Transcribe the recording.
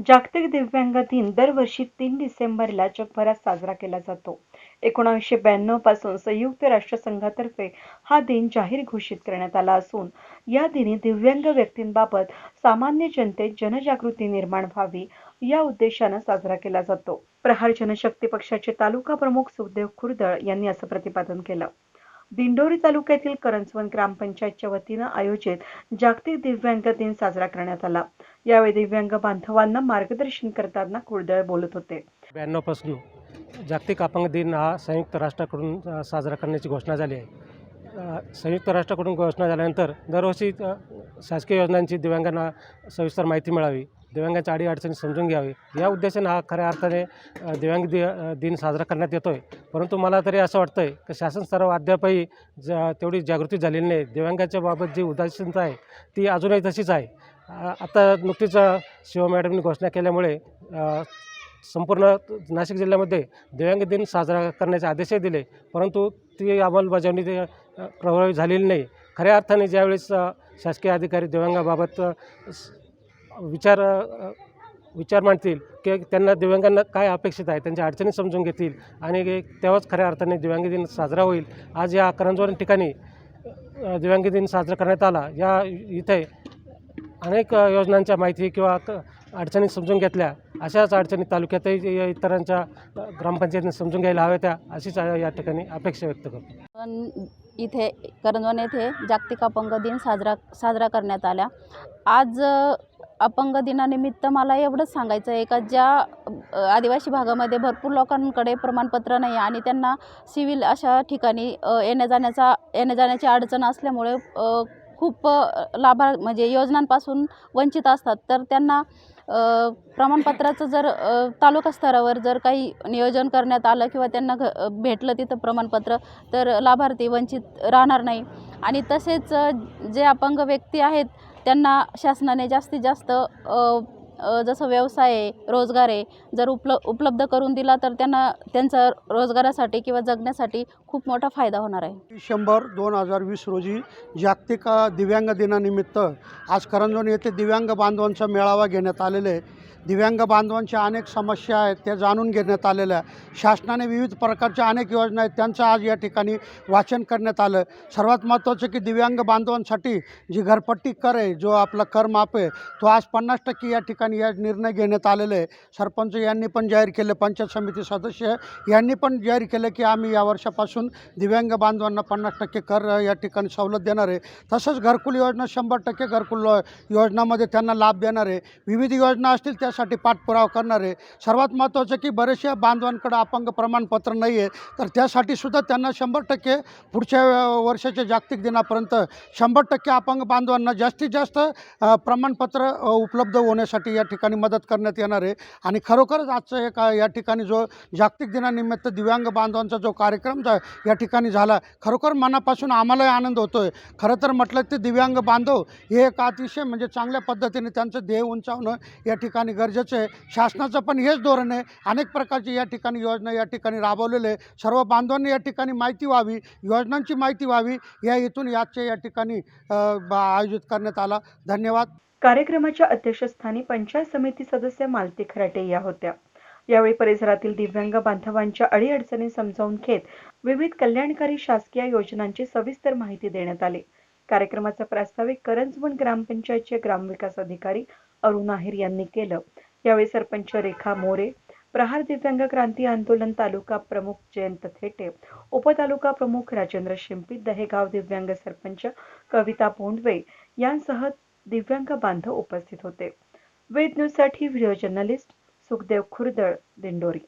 जागतिक दिव्यांग दिन दरवर्षी तीन डिसेंबरला जगभरात साजरा केला जातो. एकोणीसशे ब्याण्णवपासून संयुक्त राष्ट्रसंघातर्फे हा दिन जाहीर घोषित करण्यात आला असून या दिनी दिव्यांग व्यक्तींबाबत सामान्य जनतेत जनजागृती निर्माण व्हावी या उद्देशानं साजरा केला जातो. प्रहार जनशक्ती पक्षाचे तालुका प्रमुख सुखदेव खुर्दळ यांनी असं प्रतिपादन केलं. दिंडोरी तालुक्यातील करंजवन ग्रामपंचायतच्या वतीनं आयोजित जागतिक दिव्यांग दिन साजरा करण्यात आला. यावेळी दिव्यांग बांधवांना मार्गदर्शन करताना कुळदळ बोलत होते. ब्याण्णवपासून जागतिक अपंग दिन हा संयुक्त राष्ट्राकडून साजरा करण्याची घोषणा झाली आहे. संयुक्त राष्ट्राकडून घोषणा झाल्यानंतर दरवर्षी शासकीय योजनांची दिव्यांगांना सविस्तर माहिती मिळावी दिव्यांगाच्या अडीअडचणी समजून घ्यावी. या उद्देशाने हा खऱ्या अर्थाने दिव्यांग दि दिन साजरा करण्यात येतो आहे परंतु मला तरी असं वाटतं आहे की शासन स्तरावर अद्यापही ज तेवढी जागृती झालेली नाही. दिव्यांगाच्या बाबत जी उदासीनता आहे ती अजूनही तशीच आहे. आता नुकतीच शिवा मॅडमनी घोषणा केल्यामुळे संपूर्ण नाशिक जिल्ह्यामध्ये दिव्यांग दिन साजरा करण्याचे आदेशही दिले परंतु ती अंमलबजावणी प्रभावी झालेली नाही. खऱ्या अर्थाने ज्यावेळेस शासकीय अधिकारी दिव्यांगाबाबत विचार विचार मांडतील की त्यांना दिव्यांगांना काय अपेक्षित आहे त्यांच्या अडचणी समजून घेतील आणि तेव्हाच खऱ्या अर्थाने दिव्यांग दिन साजरा होईल. आज या करंजवरून ठिकाणी दिव्यांग दिन साजरा करण्यात आला. या इथे अनेक योजनांच्या माहिती किंवा अडचणी समजून घेतल्या अशाच अडचणी तालुक्यातही इतरांच्या ग्रामपंचायतीने समजून घ्यायला हव्या त्या अशीच या ठिकाणी अपेक्षा व्यक्त करतो. पण इथे करंजवन येथे जागतिक अपंग दिन साजरा साजरा करण्यात आला. आज अपंग दिनानिमित्त मला एवढंच सांगायचं आहे का ज्या आदिवासी भागामध्ये भरपूर लोकांकडे प्रमाणपत्र नाही आणि त्यांना सिव्हिल अशा ठिकाणी येण्याजाण्याचा येण्या जाण्याचा येण्या जाण्याची अडचण असल्यामुळे खूप लाभा म्हणजे योजनांपासून वंचित असतात. तर त्यांना प्रमाणपत्राचं जर तालुका स्तरावर जर काही नियोजन करण्यात आलं किंवा त्यांना घ भेटलं तिथं प्रमाणपत्र तर लाभार्थी वंचित राहणार नाही. आणि तसेच जे अपंग व्यक्ती आहेत त्यांना शासनाने जास्तीत जास्त जसं व्यवसाय आहे रोजगार आहे जर उपल उपलब्ध करून दिला तर त्यांना त्यांचा रोजगारासाठी किंवा जगण्यासाठी खूप मोठा फायदा होणार आहे. डिसेंबर दोन हजार वीस रोजी जागतिक दिव्यांग दिनानिमित्त आज करंजोन येथे दिव्यांग बांधवांचा मेळावा घेण्यात आलेला आहे. दिव्यांग बांधवांच्या अनेक समस्या आहेत त्या जाणून घेण्यात आलेल्या आहे शासनाने विविध प्रकारच्या अनेक योजना आहेत त्यांचं आज या ठिकाणी वाचन करण्यात आलं. सर्वात महत्त्वाचं की दिव्यांग बांधवांसाठी जी घरपट्टी कर आहे जो आपला कर माफ आहे तो आज पन्नास टक्के या ठिकाणी या निर्णय घेण्यात आलेले आहे. सरपंच यांनी पण जाहीर केलं पंचायत समिती सदस्य यांनी पण जाहीर केलं की आम्ही या वर्षापासून दिव्यांग बांधवांना पन्नास टक्के कर या ठिकाणी सवलत देणार आहे. तसंच घरकुल योजना शंभर टक्के घरकुल योजनामध्ये त्यांना लाभ देणार आहे. विविध योजना असतील त्या त्यासाठी पाठपुरावा करणार आहे. सर्वात महत्त्वाचं की बरेचशा बांधवांकडं अपंग प्रमाणपत्र नाही आहे तर त्यासाठी सुद्धा त्यांना शंभर टक्के पुढच्या वर्षाच्या जागतिक दिनापर्यंत शंभर टक्के अपंग बांधवांना जास्तीत जास्त प्रमाणपत्र उपलब्ध होण्यासाठी या ठिकाणी मदत करण्यात येणार आहे. आणि खरोखरच आजचं एक या ठिकाणी जो जागतिक दिनानिमित्त दिव्यांग बांधवांचा जो कार्यक्रम या ठिकाणी झाला खरोखर मनापासून आम्हालाही आनंद होतो आहे खरं तर म्हटलं ते दिव्यांग बांधव हे एक अतिशय म्हणजे चांगल्या पद्धतीने त्यांचं ध्येय उंचावणं या ठिकाणी गरजेचं आहे. शासनाचं पण हेच धोरण आहे. अनेक प्रकारची या ठिकाणी योजना या ठिकाणी राबवलेले आहे. सर्व बांधवांनी या ठिकाणी माहिती व्हावी योजनांची माहिती व्हावी या इथून याचे या ठिकाणी बा- आयोजित करण्यात आला. धन्यवाद. कार्यक्रमाच्या अध्यक्षस्थानी पंचायत समिती सदस्य मालती खराटे या होत्या. यावेळी परिसरातील दिव्यांग बांधवांच्या अडीअडचणी समजावून घेत विविध कल्याणकारी शासकीय योजनांची सविस्तर माहिती देण्यात आली. कार्यक्रमाचा प्रास्ताविक करंजवण ग्रामपंचायतचे ग्रामविकास अधिकारी अरुण आहेर यांनी केलं. यावेळी सरपंच रेखा मोरे प्रहार दिव्यांग क्रांती आंदोलन तालुका प्रमुख जयंत थेटे उपतालुका प्रमुख राजेंद्र शिंपी दहेगाव दिव्यांग सरपंच कविता भोंडवे यांसह दिव्यांग बांधव उपस्थित होते. वेद न्यूजसाठी व्हिडिओ जर्नलिस्ट सुखदेव खुर्दळ दिंडोरी.